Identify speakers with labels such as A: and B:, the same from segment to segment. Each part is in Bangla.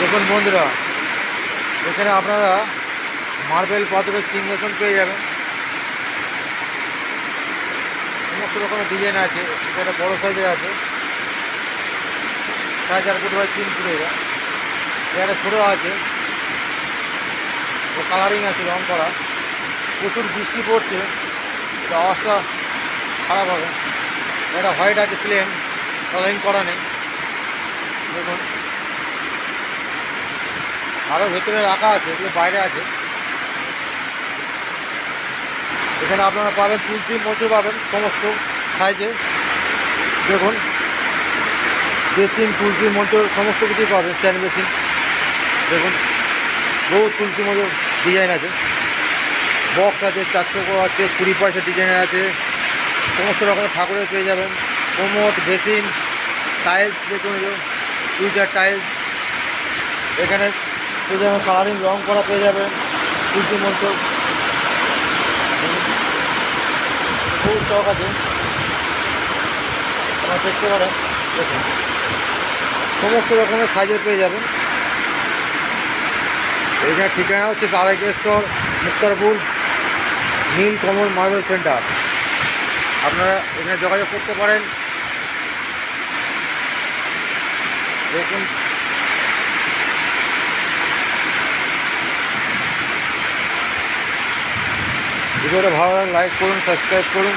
A: দেখুন বন্ধুরা, এখানে আপনারা মার্বেল পাথরের সিংহাসন পেয়ে যাবেন। সমস্ত রকমের ডিজাইন আছে এটা বড়ো সাইজের আছে। সাড়ে চার ফুট বাই তিন ফুট এটা এটা ছোটো আছে। ও কালারিং আছে, রং করা। প্রচুর বৃষ্টি পড়ছে আওয়াজটা খারাপ হবে। এটা হোয়াইট আছে প্লেন কালারিং করা নেই দেখুন আরও ভেতরে রাখা আছে, এগুলো বাইরে আছে। এখানে আপনারা পাবেন তুলসি মজু পাবেন, সমস্ত সাইজে। দেখুন, বেসিন, তুলসি মজু সমস্ত কিছুই পাবেন, স্ট্যান্ড বেসিন। দেখুন বহু তুলসি মজু ডিজাইন আছে। বক্স আছে, চারশো আছে, কুড়ি পয়সা ডিজাইনের আছে। সমস্ত রকমের ঠাকুরের পেয়ে যাবেন। কোমোট, বেসিন, টাইলস, দেখুন ফিউচার টাইলস। এখানে পেয়ে যাবেন কালারিং রং করা পেয়ে যাবেন তুলসি মঞ্চ খুব স্টক আছে। আপনারা দেখতে পারেন, দেখুন। সমস্ত রকমের সাইজের পেয়ে যাবেন। এইখানে ঠিকানা হচ্ছে তারেকেশ্বর, মুক্তারপুর, নীল কমল মার্বেল সেন্টার। আপনারা এখানে যোগাযোগ করতে পারেন। দেখুন ভিডিওটা ভালো লাগে লাইক করুন সাবস্ক্রাইব করুন।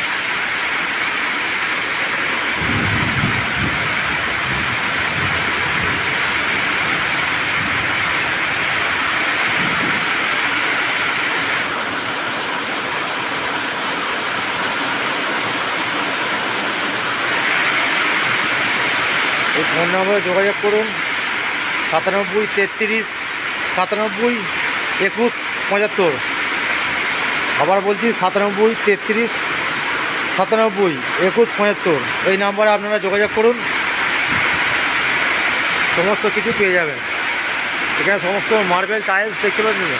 A: এই ফোন নম্বরে যোগাযোগ করুন, সাতানব্বই তেত্রিশ, সাতানব্বই একুশ, পঁচাত্তর। আবার বলছি সাতানব্বই তেত্রিশ, সাতানব্বই, একুশ পঁচাত্তর এই নাম্বারে আপনারা যোগাযোগ করুন। সমস্ত কিছু পেয়ে যাবেন। এখানে সমস্ত মার্বেল, টাইলস দেখতে পাচ্ছেন?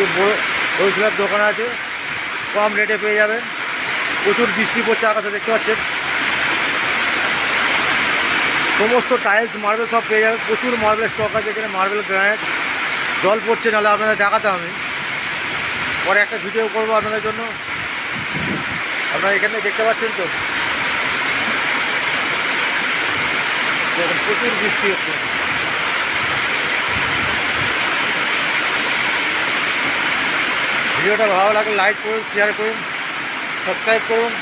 A: এই বড়ো হোলসেলার দোকান আছে। কম রেটে পেয়ে যাবেন। প্রচুর বৃষ্টি পড়ছে আকাশে, দেখতে পাচ্ছেন? সমস্ত টাইলস, মার্বেল সব পেয়ে যাবেন। প্রচুর মার্বেল স্টক আছে এখানে, মার্বেল, গ্রানাইট। জল পড়ছে, নাহলে আপনাদের দেখাতে আমি পরে একটা ভিডিও করব আপনাদের জন্য। আপনারা এখানে দেখতে পাচ্ছেন তো? প্রচুর বৃষ্টি হচ্ছে। ভিডিওটা ভালো লাগে লাইক করুন শেয়ার করুন সাবস্ক্রাইব করুন।